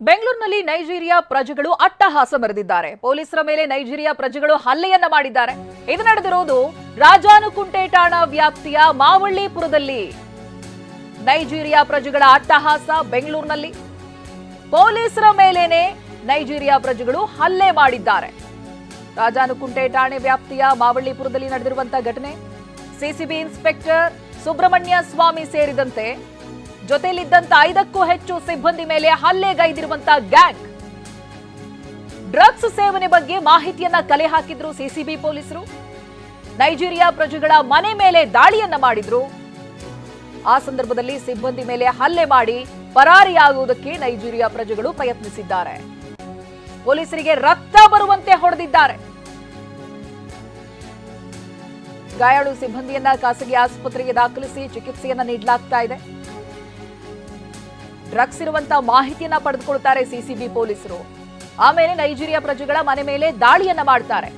ಬೆಂಗಳೂರಿನಲ್ಲಿ ನೈಜೀರಿಯಾ ಪ್ರಜೆಗಳು ಅಟ್ಟಹಾಸ ಮೆರೆದಿದ್ದಾರೆ ಪೊಲೀಸರ ಮೇಲೆ ನೈಜೀರಿಯಾ ಪ್ರಜೆಗಳು ಹಲ್ಲೆಯನ್ನ ಮಾಡಿದ್ದಾರೆ. ಇದು ನಡೆದಿರುವುದು ರಾಜಾನುಕುಂಟೆ ಠಾಣಾ ವ್ಯಾಪ್ತಿಯ ಮಾವಳ್ಳಿಪುರದಲ್ಲಿ. ನೈಜೀರಿಯಾ ಪ್ರಜೆಗಳ ಅಟ್ಟಹಾಸ ಬೆಂಗಳೂರಿನಲ್ಲಿ. ಪೊಲೀಸರ ಮೇಲೇನೆ ನೈಜೀರಿಯಾ ಪ್ರಜೆಗಳು ಹಲ್ಲೆ ಮಾಡಿದ್ದಾರೆ. ರಾಜಾನುಕುಂಟೆ ಠಾಣೆ ವ್ಯಾಪ್ತಿಯ ಮಾವಳ್ಳಿಪುರದಲ್ಲಿ ನಡೆದಿರುವಂತಹ ಘಟನೆ. ಸಿಸಿಬಿ ಇನ್ಸ್ಪೆಕ್ಟರ್ ಸುಬ್ರಹ್ಮಣ್ಯ ಸ್ವಾಮಿ ಸೇರಿದಂತೆ ಜೊತೆಯಲ್ಲಿದ್ದಂತ ಐದಕ್ಕೂ ಹೆಚ್ಚು ಸಿಬ್ಬಂದಿ ಮೇಲೆ ಹಲ್ಲೆಗೈದಿರುವಂತಹ ಗ್ಯಾಂಗ್. ಡ್ರಗ್ಸ್ ಸೇವನೆ ಬಗ್ಗೆ ಮಾಹಿತಿಯನ್ನ ಕಲೆ ಹಾಕಿದ್ರು ಸಿಸಿಬಿ ಪೊಲೀಸರು. ನೈಜೀರಿಯಾ ಪ್ರಜೆಗಳ ಮನೆ ಮೇಲೆ ದಾಳಿಯನ್ನ ಮಾಡಿದ್ರು. ಆ ಸಂದರ್ಭದಲ್ಲಿ ಸಿಬ್ಬಂದಿ ಮೇಲೆ ಹಲ್ಲೆ ಮಾಡಿ ಪರಾರಿಯಾಗುವುದಕ್ಕೆ ನೈಜೀರಿಯಾ ಪ್ರಜೆಗಳು ಪ್ರಯತ್ನಿಸಿದ್ದಾರೆ. ಪೊಲೀಸರಿಗೆ ರಕ್ತ ಬರುವಂತೆ ಹೊಡೆದಿದ್ದಾರೆ. ಗಾಯಾಳು ಸಿಬ್ಬಂದಿಯನ್ನ ಖಾಸಗಿ ಆಸ್ಪತ್ರೆಗೆ ದಾಖಲಿಸಿ ಚಿಕಿತ್ಸೆಯನ್ನ ನೀಡಲಾಗ್ತಾ ಇದೆ. ಡ್ರಗ್ಸ್ ಇರುವಂತ ಮಾಹಿತಿಯನ್ನ ಪಡೆದುಕೊಳ್ತಾರೆ ಸಿಸಿಬಿ ಪೊಲೀಸರು. ಆಮೇಲೆ ನೈಜೀರಿಯಾ ಪ್ರಜೆಗಳ ಮನೆ ಮೇಲೆ ದಾಳಿಯನ್ನ ಮಾಡ್ತಾರೆ.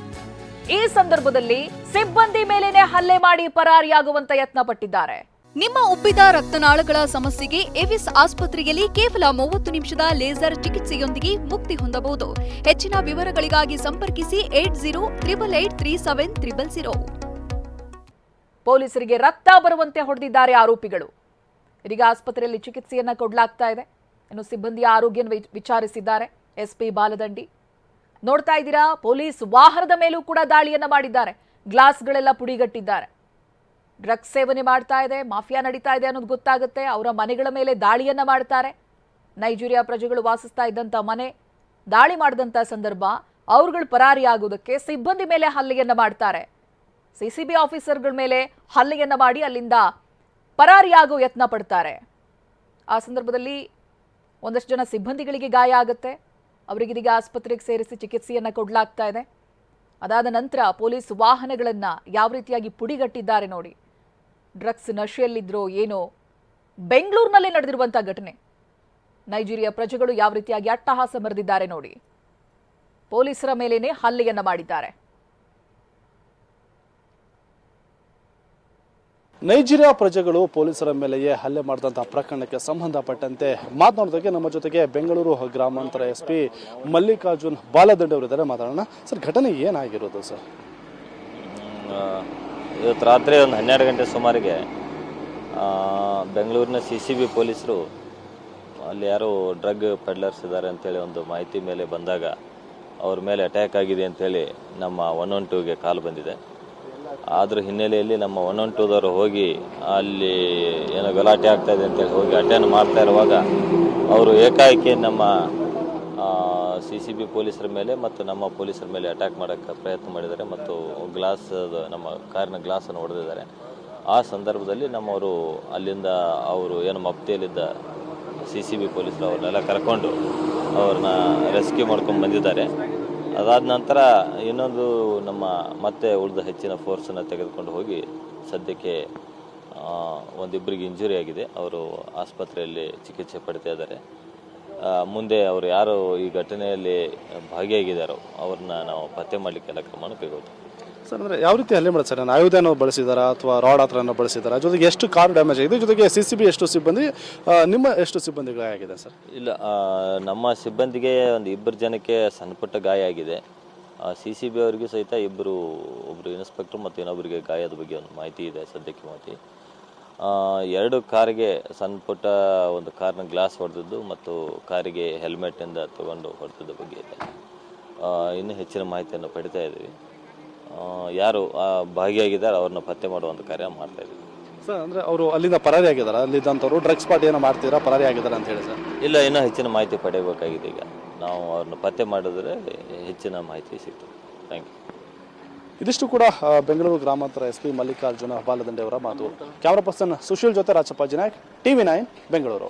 ಈ ಸಂದರ್ಭದಲ್ಲಿ ಸಿಬ್ಬಂದಿ ಮೇಲೇನೆ ಹಲ್ಲೆ ಮಾಡಿ ಪರಾರಿಯಾಗುವಂತ ಯತ್ನ ಪಟ್ಟಿದ್ದಾರೆ ನಿಮ್ಮ ಉಬ್ಬಿದ ರಕ್ತನಾಳಗಳ ಸಮಸ್ಯೆಗೆ ಎವಿಸ್ ಆಸ್ಪತ್ರೆಯಲ್ಲಿ ಕೇವಲ ಮೂವತ್ತು ನಿಮಿಷದ ಲೇಸರ್ ಚಿಕಿತ್ಸೆಯೊಂದಿಗೆ ಮುಕ್ತಿ ಹೊಂದಬಹುದು. ಹೆಚ್ಚಿನ ವಿವರಗಳಿಗಾಗಿ ಸಂಪರ್ಕಿಸಿ eight zero triple eight three seven triple zero. ಪೊಲೀಸರಿಗೆ ರಕ್ತ ಬರುವಂತೆ ಹೊಡೆದಿದ್ದಾರೆ ಆರೋಪಿಗಳು. ಇದೀಗ ಆಸ್ಪತ್ರೆಯಲ್ಲಿ ಚಿಕಿತ್ಸೆಯನ್ನ ಕೊಡಲಾಗ್ತಾ ಇದೆ. ಇನ್ನು ಸಿಬ್ಬಂದಿಯ ಆರೋಗ್ಯ ವಿಚಾರಿಸಿದ್ದಾರೆ. ಎಸ್ಪಿ ಬಾಲದಂಡಿ. ನೋಡ್ತಾ ಇದ್ದೀರಾ? ಪೊಲೀಸ್ ವಾಹನದ ಮೇಲೂ ಕೂಡ ದಾಳಿಯನ್ನ ಮಾಡಿದ್ದಾರೆ. ಗ್ಲಾಸ್ಗಳೆಲ್ಲ ಪುಡಿಗಟ್ಟಿದ್ದಾರೆ. ಡ್ರಗ್ಸ್ ಸೇವನೆ ಮಾಡ್ತಾ ಇದೆ, ಮಾಫಿಯಾ ನಡೀತಾ ಇದೆ ಅನ್ನೋದು ಗೊತ್ತಾಗುತ್ತೆ. ಅವರ ಮನೆಗಳ ಮೇಲೆ ದಾಳಿಯನ್ನ ಮಾಡ್ತಾರೆ. ನೈಜೀರಿಯಾ ಪ್ರಜೆಗಳು ವಾಸಿಸ್ತಾ ಇದ್ದಂಥ ಮನೆ, ದಾಳಿ ಮಾಡಿದಂಥ ಸಂದರ್ಭ, ಅವ್ರುಗಳು ಪರಾರಿಯಾಗುವುದಕ್ಕೆ ಸಿಬ್ಬಂದಿ ಮೇಲೆ ಹಲ್ಲೆಯನ್ನ ಮಾಡ್ತಾರೆ. ಸಿಸಿಬಿ ಆಫೀಸರ್ಗಳ ಮೇಲೆ ಹಲ್ಲೆಯನ್ನ ಮಾಡಿ ಅಲ್ಲಿಂದ ಪರಾರಿಯಾಗೋ ಯತ್ನ ಪಡ್ತಾರೆ. ಆ ಸಂದರ್ಭದಲ್ಲಿ ಒಂದಷ್ಟು ಜನ ಸಿಬ್ಬಂದಿಗಳಿಗೆ ಗಾಯ ಆಗುತ್ತೆ. ಅವರಿಗಿದೀಗ ಆಸ್ಪತ್ರೆಗೆ ಸೇರಿಸಿ ಚಿಕಿತ್ಸೆಯನ್ನ ಕೊಡಲಾಗ್ತಾ ಇದೆ. ಅದಾದ ನಂತರ ಪೊಲೀಸ್ ವಾಹನಗಳನ್ನ ಯಾವ ರೀತಿಯಾಗಿ ಪುಡಿಗಟ್ಟಿದ್ದಾರೆ ನೋಡಿ. ಡ್ರಗ್ಸ್ ನಶೆಯಲ್ಲಿದ್ರೋ ಏನೋ ಬೆಂಗಳೂರಿನಲ್ಲಿ ನಡೆದಿರುವಂಥ ಘಟನೆ. ನೈಜೀರಿಯಾ ಪ್ರಜೆಗಳು ಯಾವ ರೀತಿಯಾಗಿ ಅಟ್ಟಹಾಸ ಮೆರೆದಿದ್ದಾರೆ ನೋಡಿ. ಪೊಲೀಸರ ಮೇಲೇನೆ ಹಲ್ಲೆಯನ್ನು ಮಾಡಿದ್ದಾರೆ. ನೈಜೀರಿಯಾ ಪ್ರಜೆಗಳು ಪೊಲೀಸರ ಮೇಲೆಯೇ ಹಲ್ಲೆ ಮಾಡಿದಂತಹ ಪ್ರಕರಣಕ್ಕೆ ಸಂಬಂಧಪಟ್ಟಂತೆ ಮಾತನಾಡೋದಕ್ಕೆ ನಮ್ಮ ಜೊತೆಗೆ ಬೆಂಗಳೂರು ಗ್ರಾಮಾಂತರ ಎಸ್ ಪಿ ಮಲ್ಲಿಕಾರ್ಜುನ್ ಬಾಲದಂಡೆ ಅವರಿದ್ದಾರೆ ಮಾತಾಡೋಣ. ಸರ್, ಘಟನೆ ಏನಾಗಿರೋದು ಸರ್? ಇವತ್ತು ರಾತ್ರಿ ಒಂದು ಹನ್ನೆರಡು ಗಂಟೆ ಸುಮಾರಿಗೆ ಬೆಂಗಳೂರಿನ ಸಿ ಸಿ ಬಿ ಪೊಲೀಸರು ಅಲ್ಲಿ ಯಾರೋ ಡ್ರಗ್ ಪೆಡ್ಲರ್ಸ್ ಇದ್ದಾರೆ ಅಂತೇಳಿ ಒಂದು ಮಾಹಿತಿ ಮೇಲೆ ಬಂದಾಗ ಅವ್ರ ಮೇಲೆ ಅಟ್ಯಾಕ್ ಆಗಿದೆ ಅಂತೇಳಿ ನಮ್ಮ ಒನ್ ಒನ್ ಟೂಗೆ ಕಾಲ್ ಬಂದಿದೆ. ಅದ್ರ ಹಿನ್ನೆಲೆಯಲ್ಲಿ ನಮ್ಮ ಒನ್ ಒನ್ ಟೂದವರು ಹೋಗಿ ಅಲ್ಲಿ ಏನೋ ಗಲಾಟೆ ಆಗ್ತಾ ಇದೆ ಅಂತೇಳಿ ಹೋಗಿ ಅಟೆಂಡ್ ಮಾಡ್ತಾ ಇರುವಾಗ ಅವರು ಏಕಾಏಕಿ ನಮ್ಮ ಸಿ ಸಿ ಬಿ ಪೊಲೀಸರ ಮೇಲೆ ಮತ್ತು ನಮ್ಮ ಪೊಲೀಸರ ಮೇಲೆ ಅಟ್ಯಾಕ್ ಮಾಡೋಕ್ಕೆ ಪ್ರಯತ್ನ ಮಾಡಿದ್ದಾರೆ ಮತ್ತು ಗ್ಲಾಸ್ ನಮ್ಮ ಕಾರಿನ ಗ್ಲಾಸನ್ನು ಹೊಡೆದಿದ್ದಾರೆ. ಆ ಸಂದರ್ಭದಲ್ಲಿ ನಮ್ಮವರು ಅಲ್ಲಿಂದ ಅವರು ಏನು ಮಪ್ತಿಯಲ್ಲಿದ್ದ ಸಿ ಸಿ ಬಿ ಪೊಲೀಸರು ಅವ್ರನ್ನೆಲ್ಲ ಕರ್ಕೊಂಡು ಅವ್ರನ್ನ ರೆಸ್ಕ್ಯೂ ಮಾಡ್ಕೊಂಡು ಬಂದಿದ್ದಾರೆ. ಅದಾದ ನಂತರ ಇನ್ನೊಂದು ನಮ್ಮ ಮತ್ತೆ ಉಳಿದ ಹೆಚ್ಚಿನ ಫೋರ್ಸನ್ನು ತೆಗೆದುಕೊಂಡು ಹೋಗಿ ಸದ್ಯಕ್ಕೆ ಒಂದಿಬ್ಬರಿಗೆ ಇಂಜುರಿ ಆಗಿದೆ. ಅವರು ಆಸ್ಪತ್ರೆಯಲ್ಲಿ ಚಿಕಿತ್ಸೆ ಪಡಿತಾ ಇದ್ದಾರೆ. ಮುಂದೆ ಅವರು ಯಾರು ಈ ಘಟನೆಯಲ್ಲಿ ಭಾಗಿಯಾಗಿದ್ದಾರೋ ಅವ್ರನ್ನ ನಾವು ಪತ್ತೆ ಮಾಡಲಿಕ್ಕೆಲ್ಲ ಕ್ರಮವನ್ನು ಕೈಗೊಳ್ತೀವಿ. ಸರ್ ಅಂದರೆ ಯಾವ ರೀತಿ ಹಲ್ಲೆ ಮಾಡೋದು ಸರ್? ನಾನು ಆಯುಧನ ಬಳಸಿದಾರಾ ಅಥವಾ ರಾಡ್ ಹತ್ರ ಬಳಸಿದಾರಾ? ಜೊತೆಗೆ ಎಷ್ಟು ಕಾರ್ ಡ್ಯಾಮೇಜ್ ಆಗಿದೆ? ಜೊತೆಗೆ ಸಿ ಸಿ ಬಿ ಎಷ್ಟು ಸಿಬ್ಬಂದಿ ಆ, ನಿಮ್ಮ ಎಷ್ಟು ಸಿಬ್ಬಂದಿ ಗಾಯ ಆಗಿದೆ ಸರ್? ಇಲ್ಲ ಆ, ನಮ್ಮ ಸಿಬ್ಬಂದಿಗೆ ಒಂದು ಇಬ್ಬರು ಜನಕ್ಕೆ ಸಣ್ಣ ಪುಟ್ಟ ಗಾಯ ಆಗಿದೆ. ಸಿ ಸಿ ಬಿ ಅವರಿಗೂ ಸಹಿತ ಇಬ್ಬರು ಒಬ್ಬರು ಇನ್ಸ್ಪೆಕ್ಟರ್ ಮತ್ತು ಇನ್ನೊಬ್ಬರಿಗೆ ಗಾಯದ ಬಗ್ಗೆ ಒಂದು ಮಾಹಿತಿ ಇದೆ ಸದ್ಯಕ್ಕೆ ಮಾಹಿತಿ. ಆ, ಎರಡು ಕಾರಿಗೆ ಸಣ್ಣ ಪುಟ್ಟ ಒಂದು ಕಾರ್ನ ಗ್ಲಾಸ್ ಹೊಡೆದಿದ್ದು ಮತ್ತು ಕಾರಿಗೆ ಹೆಲ್ಮೆಟಿಂದ ತಗೊಂಡು ಹೊಡೆದದ್ದು ಬಗ್ಗೆ ಇದೆ. ಆ, ಇನ್ನೂ ಹೆಚ್ಚಿನ ಮಾಹಿತಿಯನ್ನು ಪಡಿತಾ ಇದ್ದೀವಿ. ಆ, ಯಾರು ಭಾಗಿಯಾಗಿದ್ದಾರೆ ಅವ್ರನ್ನ ಪತ್ತೆ ಮಾಡುವಂಥ ಕಾರ್ಯ ಮಾಡ್ತಾ ಇದ್ದೀವಿ. ಸರ್ ಅಂದರೆ ಅವರು ಅಲ್ಲಿಂದ ಪರಾರಿ ಆಗಿದ್ದಾರೆ ಅಲ್ಲಿದ್ದಂಥವ್ರು ಡ್ರಗ್ಸ್ ಪಾರ್ಟಿ ಏನೋ ಮಾಡ್ತೀರಾ ಪರಾರಿ ಆಗಿದ್ದಾರೆ ಅಂತ ಹೇಳಿ ಸರ್? ಇಲ್ಲ ಇನ್ನೂ ಹೆಚ್ಚಿನ ಮಾಹಿತಿ ಪಡೆಯಬೇಕಾಗಿದೆ ಈಗ. ನಾವು ಅವ್ರನ್ನ ಪತ್ತೆ ಮಾಡಿದ್ರೆ ಹೆಚ್ಚಿನ ಮಾಹಿತಿ ಸಿಗ್ತದೆ. ಥ್ಯಾಂಕ್ ಯು ಇದಿಷ್ಟು ಕೂಡ ಬೆಂಗಳೂರು ಗ್ರಾಮಾಂತರ ಎಸ್ ಪಿ ಮಲ್ಲಿಕಾರ್ಜುನ ಬಾಲದಂಡೆ ಅವರ ಮಾತು. ಕ್ಯಾಮ್ರಾ ಪರ್ಸನ್ ಸುಶೀಲ್ ಜೊತೆ ರಾಜಪ್ಪ ಜಿನಾಯಕ್ ಟಿವಿ ನೈನ್ ಬೆಂಗಳೂರು.